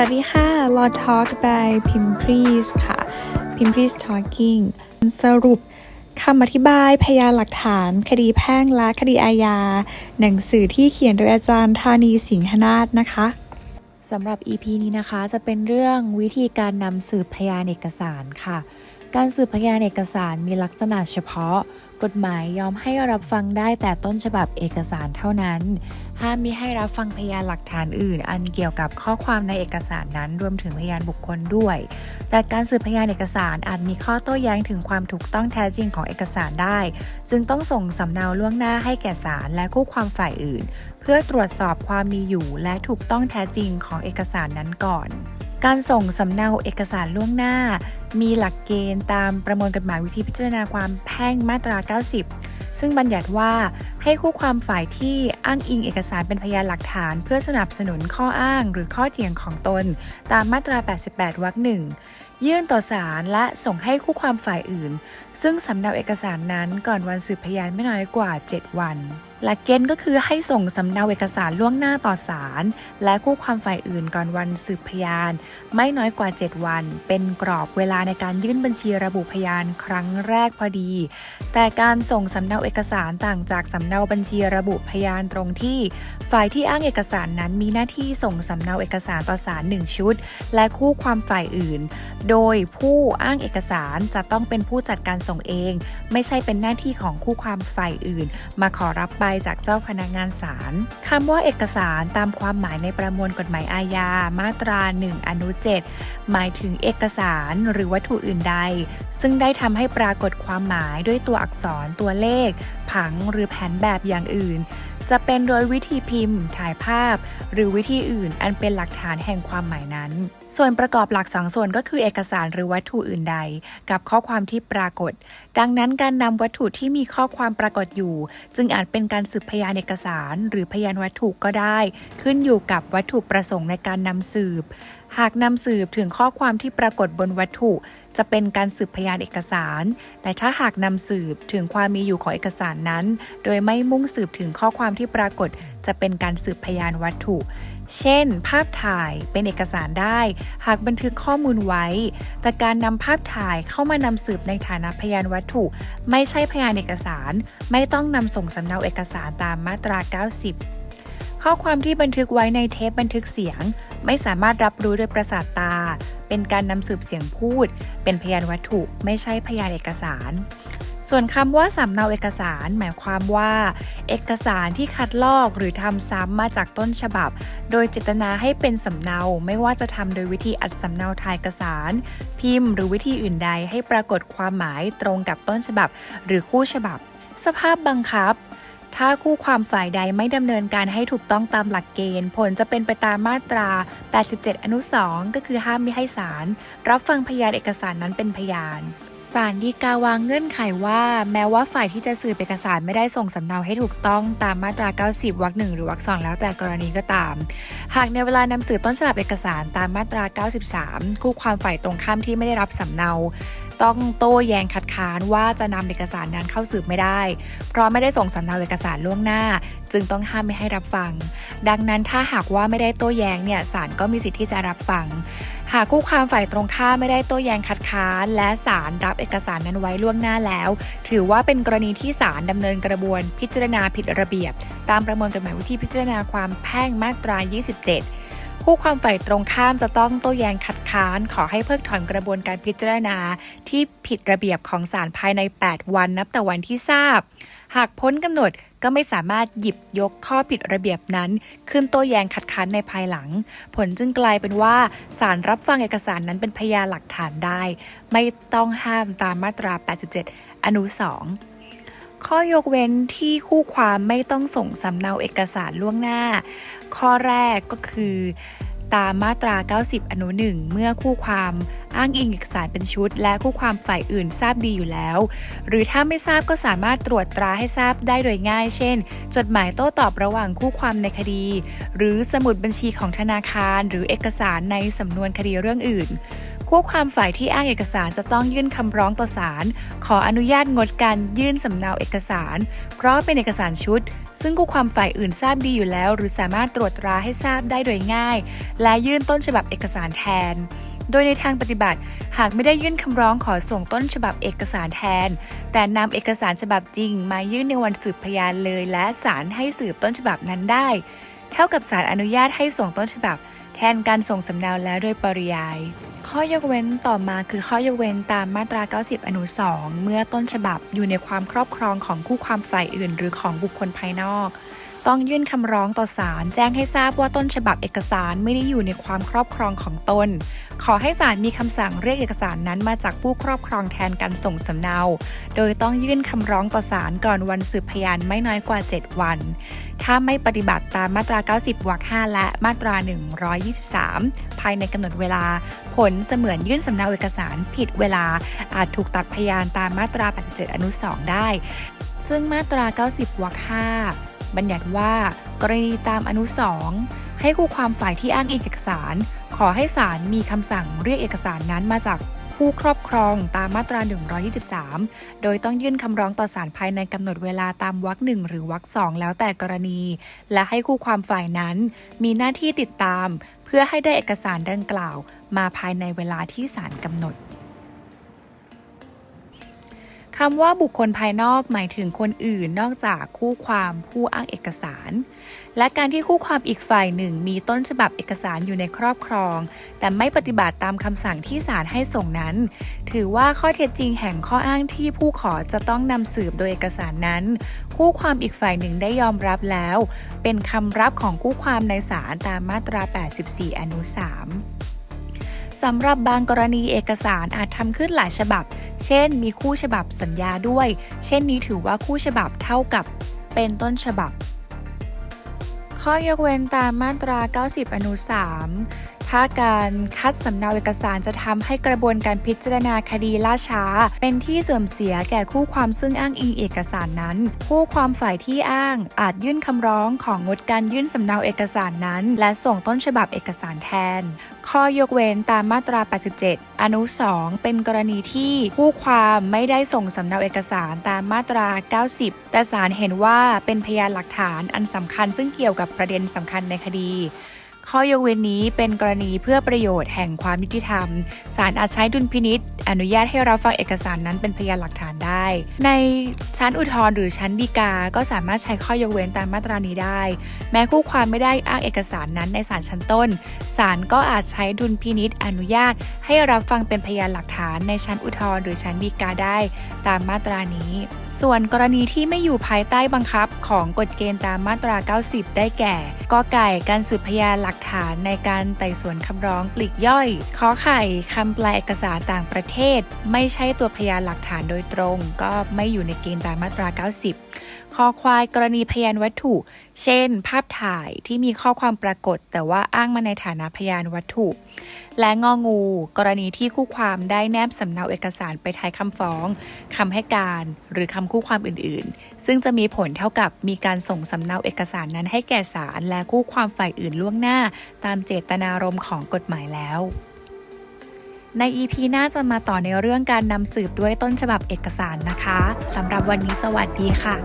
วัสดีค่ะ Law Talk by Pimpries ค่ะ Pimpries Talking สรุปคำอธิบายพยานหลักฐาน คดีแพ่งและคดีอาญา หนังสือที่เขียนโดยอาจารย์ธานีสิงหนาถนะคะสำหรับ EP นี้นะคะจะเป็นเรื่องวิธีการนำสืบพยานเอกสารค่ะ การสืบพยานเอกสารมีลักษณะเฉพาะ กฎหมายยอมให้รับฟังได้แต่ต้นฉบับเอกสารเท่านั้น ห้ามมิให้รับฟังพยานหลักฐานอื่น อันเกี่ยวกับข้อความในเอกสารนั้นรวมถึงพยานบุคคลด้วย แต่การสืบพยานเอกสารอาจมีข้อโต้แย้งถึงความถูกต้องแท้จริงของเอกสารได้ จึงต้องส่งสำเนาล่วงหน้าให้แก่ศาลและคู่ความฝ่ายอื่น เพื่อตรวจสอบความมีอยู่และถูกต้องแท้จริงของเอกสารนั้นก่อน การส่งสำเนาเอกสารล่วงหน้า มีหลักเกณฑ์ตามประมวลกฎหมายวิธีพิจารณาความแพ่งมาตรา 90 ซึ่งบัญญัติว่าให้คู่ความฝ่ายที่อ้างอิงเอกสารเป็นพยานหลักฐาน เพื่อสนับสนุนข้ออ้าง หรือข้อเถียงของตน ตามมาตรา 88 วรรคหนึ่งยื่นต่อศาลและส่งให้คู่ความฝ่ายอื่น ซึ่งสำเนาเอกสารนั้นก่อนวันสืบพยานไม่น้อยกว่า 7 วันหลักเกณฑ์ก็คือให้ส่งสำเนาเอกสารล่วงหน้าต่อศาลและคู่ความฝ่ายอื่นก่อนวันสืบพยาน ไม่น้อยกว่า 7 วัน เป็นกรอบเวลาในการยื่นบัญชีระบุพยานครั้งแรกพอดี แต่การส่งสำเนาเอกสารต่างจากสำเนาบัญชีระบุพยานตรงที่ ฝ่ายที่อ้างเอกสารนั้นมีหน้าที่ส่งสำเนาเอกสารต่อศาลหนึ่งชุด และคู่ความฝ่ายอื่น โดยผู้อ้างเอกสารจะต้องเป็นผู้จัดการส่งเอง ไม่ใช่เป็นหน้าที่ของคู่ความฝ่ายอื่น มาขอรับใบจากเจ้าพนักงานศาลคำว่าเอกสารตามความหมายในประมวลกฎหมายอาญามาตรา 1 อนุ 7 หมายถึงเอกสารหรือวัตถุอื่นใด ซึ่งได้ทำให้ปรากฏความหมายด้วยตัวอักษรตัวเลข ผังหรือแผนแบบอย่างอื่น จะเป็นโดยวิธีพิมพ์ ถ่ายภาพ หรือวิธีอื่นอันเป็นหลักฐานแห่งความหมายนั้น ส่วนประกอบหลักสองส่วนก็คือเอกสารหรือวัตถุอื่นใด กับข้อความที่ปรากฏ ดังนั้นการนำวัตถุที่มีข้อความปรากฏอยู่ จึงอาจเป็นการสืบพยานเอกสาร หรือพยานวัตถุก็ได้ ขึ้นอยู่กับวัตถุประสงค์ในการนำสืบ หากนำสืบถึงข้อความที่ปรากฏบนวัตถุ จะเป็นการสืบพยานเอกสาร แต่ถ้าหากนำสืบถึงความมีอยู่ของเอกสารนั้น โดยไม่มุ่งสืบถึงข้อความที่ปรากฏ จะเป็นการสืบพยานวัตถุ เช่น ภาพถ่ายเป็นเอกสารได้ หากบันทึกข้อมูลไว้ แต่การนำภาพถ่ายเข้ามานำสืบในฐานะพยานวัตถุ ไม่ใช่พยานเอกสาร ไม่ต้องนำส่งสำเนาเอกสารตามมาตรา 90 ข้อความที่บันทึกไว้ในเทปบันทึกเสียง ไม่สามารถรับรู้โดยประสาทตา เป็นการนำสืบเสียงพูด เป็นพยานวัตถุไม่ใช่พยานเอกสาร ส่วนคำว่าสำเนาเอกสาร หมายความว่า เอกสารที่คัดลอกหรือทำซ้ำมาจากต้นฉบับ โดยเจตนาให้เป็นสำเนาไม่ว่าจะทำโดยวิธีอัดสำเนาถ่ายเอกสาร พิมพ์ หรือวิธีอื่นใดให้ปรากฏความหมายตรงกับต้นฉบับ หรือคู่ฉบับ สภาพบังคับ ถ้าคู่ความฝ่ายใดไม่ดำเนินการให้ถูกต้องตามหลักเกณฑ์ ผลจะเป็นไปตามมาตรา 87 อนุ 2 ก็คือห้ามมิให้ศาลรับฟังพยานเอกสารนั้นเป็นพยานศาลฎีกาวางเงื่อนไขว่า แม้ว่าฝ่ายที่จะสืบเอกสารไม่ได้ส่งสำเนาให้ถูกต้องตามมาตรา 90 วรรคหนึ่งหรือวรรคสองแล้วแต่กรณีก็ตาม หากในเวลานำสืบต้นฉบับเอกสารตามมาตรา 93 คู่ความฝ่ายตรงข้ามที่ไม่ได้รับสำเนา ต้องโต้แย้งคัดค้านว่าจะนำเอกสารนั้นเข้าสืบไม่ได้ เพราะไม่ได้ส่งสำเนาเอกสารล่วงหน้า จึงต้องห้ามไม่ให้รับฟัง ดังนั้นถ้าหากว่าไม่ได้โต้แย้งเนี่ยศาลก็มีสิทธิ์ที่จะรับฟัง หากคู่ความฝ่ายตรงข้ามไม่ได้โต้แย้งคัดค้าน และศาลรับเอกสารนั้นไว้ล่วงหน้าแล้ว ถือว่าเป็นกรณีที่ศาลดำเนินกระบวนพิจารณาผิดระเบียบ ตามประมวลกฎหมายวิธีพิจารณาความแพ่งมาตรา 27 คู่ความฝ่ายตรงข้ามจะต้องโต้แย้งคัดค้าน ขอให้เพิกถอนกระบวนการพิจารณา ที่ผิดระเบียบของศาลภายใน 8 วันนับแต่วันที่ทราบ หากพ้นกำหนดก็ไม่สามารถหยิบยกข้อผิดระเบียบนั้น ขึ้นโต้แย้งคัดค้านในภายหลัง ผลจึงกลายเป็นว่าศาลรับฟังเอกสารนั้นเป็นพยานหลักฐานได้ ไม่ต้องห้ามตามมาตรา 87 อนุ 2 ข้อยกเว้นที่คู่ความไม่ต้องส่งสำเนาเอกสารล่วงหน้า ข้อแรกก็คือ ตามมาตรา 90 อนุ 1 เมื่อคู่ความอ้างอิงเอกสารเป็นชุด และคู่ความฝ่ายอื่นทราบดีอยู่แล้ว หรือถ้าไม่ทราบก็สามารถตรวจตราให้ทราบได้โดยง่าย เช่น จดหมายโต้ตอบระหว่างคู่ความในคดี หรือสมุดบัญชีของธนาคาร หรือเอกสารในสำนวนคดีเรื่องอื่น คู่ความฝ่ายที่อ้างเอกสารจะต้องยื่นคำร้องต่อศาลขออนุญาตงดการยื่นสำเนาเอกสาร เพราะเป็นเอกสารชุด ซึ่งคู่ความฝ่ายอื่นทราบดีอยู่แล้ว หรือสามารถตรวจตราให้ทราบได้โดยง่าย และยื่นต้นฉบับเอกสารแทน โดยในทางปฏิบัติ หากไม่ได้ยื่นคำร้องขอส่งต้นฉบับเอกสารแทน แต่นำเอกสารฉบับจริง มายื่นในวันสืบพยานเลย และศาลให้สืบต้นฉบับนั้นได้ เท่ากับศาลอนุญาตให้ส่งต้นฉบับแทนการส่งสำเนาแล้วโดยปริยาย ข้อยกเว้นต่อมาคือข้อยกเว้นตามมาตรา 90 อนุ 2 เมื่อต้นฉบับอยู่ในความครอบครองของคู่ความฝ่ายอื่น หรือของบุคคลภายนอก ต้องยื่นคำร้องต่อศาลแจ้งให้ทราบว่าต้นฉบับเอกสารไม่ได้อยู่ในความครอบครองของตน ขอให้ศาลมีคำสั่งเรียกเอกสารนั้นมาจากผู้ครอบครองแทนการส่งสำเนา โดยต้องยื่นคำร้องต่อศาลก่อนวันสืบพยานไม่น้อยกว่า 7 วัน ถ้าไม่ปฏิบัติตามมาตรา 90วรรค5และมาตรา 123 ภายในกำหนดเวลา ผลเสมือนยื่นสำเนาเอกสารผิดเวลาอาจถูกตัดพยานตามมาตรา 87 อนุ 2 ได้ ซึ่งมาตรา 90 วรรค 5 บัญญัติว่ากรณีตามอนุ 2 ให้คู่ความฝ่ายที่อ้างเอกสาร ขอให้ศาลมีคำสั่งเรียกเอกสารนั้นมาจากผู้ครอบครองตามมาตรา 123 โดยต้องยื่นคำร้องต่อศาลภายในกำหนดเวลาตามวรรคหนึ่งหรือวรรคสองแล้วแต่กรณี และให้คู่ความฝ่ายนั้น มีหน้าที่ติดตาม พื่อให้ได้เอกสารดังกล่าวมาภายในเวลาที่ศาลกำหนด คำว่าบุคคลภายนอกหมายถึงคนอื่นนอกจากคู่ความผู้อ้างเอกสาร และการที่คู่ความอีกฝ่ายหนึ่ง มีต้นฉบับเอกสารอยู่ในครอบครอง แต่ไม่ปฏิบัติตามคำสั่งที่ศาลให้ส่งนั้น ถือว่าข้อเท็จจริงแห่งข้ออ้างที่ผู้ขอจะต้องนำสืบโดยเอกสารนั้น คู่ความอีกฝ่ายหนึ่งได้ยอมรับแล้ว เป็นคำรับของคู่ความในศาลตามมาตรา 84 อนุ 3 สำหรับบางกรณีเอกสารอาจทำขึ้นหลายฉบับ เช่น มีคู่ฉบับสัญญาด้วย เช่นนี้ถือว่าคู่ฉบับเท่ากับเป็นต้นฉบับ ข้อยกเว้นตามมาตรา 90 อนุ 3้าการคัดสำเนาเอกสารจะทำให้กระบวนการพิจารณาคดีล่าช้า เป็นที่เสื่อมเสียแก่คู่ความซึ่งอ้างอิงเอกสารนั้น คู่ความฝ่ายที่อ้างอาจยื่นคำร้องของงดการยื่นสำเนาเอกสารนั้น และส่งต้นฉบับเอกสารแทน ข้อยกเว้นตามมาตรา 87 อนุ 2 เป็นกรณีที่ผู้ความไม่ได้ส่งสำเนาเอกสารตามมาตรา 90 แต่ศาลเห็นว่าเป็นพยานหลักฐานอันสำคัญซึ่งเกี่ยวกับประเด็นสำคัญในคดี ข้อยกเว้นนี้เป็นกรณีเพื่อประโยชน์แห่งความยุติธรรม ศาลอาจใช้ดุลพินิษอนุญาตให้รับฟังเอกสารนั้นเป็นพยานหลักฐานได้ ในชั้นอุทธรณ์หรือชั้นฎีกา ก็สามารถใช้ข้อยกเว้นตามมาตรานี้ได้ แม้คู่ความไม่ได้อ้างเอกสารนั้นในศาลชั้นต้น ศาลก็อาจใช้ดุลพินิษอนุญาต ให้รับฟังเป็นพยานหลักฐานในชั้นอุทธรณ์หรือชั้นฎีกาได้ ตามมาตรานี้ ส่วนกรณีที่ไม่อยู่ภายใต้บังคับของกฎเกณฑ์ตามมาตรา 90 ได้แก่กอไก่การสืบพยานหลักกฐานในการไต่สวนคำร้องปลีกย่อย ขอไข่คำแปลเอกสารต่างประเทศ ไม่ใช่ตัวพยานหลักฐานโดยตรง ก็ไม่อยู่ในเกณฑ์ตามมาตรา 90 คอควายกรณีพยานวัตถุ เช่น ภาพถ่ายที่มีข้อความปรากฏ แต่ว่าอ้างมาในฐานะพยานวัตถุ และงองู กรณีที่คู่ความได้แนบสำเนาเอกสารไปท้ายคำฟ้องคำให้การ หรือคำคู่ความอื่นๆ ซึ่งจะมีผลเท่ากับมีการส่งสำเนาเอกสารนั้นให้แก่ศาลและคู่ความฝ่ายอื่นล่วงหน้า ตามเจตนารมณ์ของกฎหมายแล้วใน EP หน้าจะมาต่อในเรื่องการนำสืบด้วยต้นฉบับเอกสารนะคะ สำหรับวันนี้สวัสดีค่ะ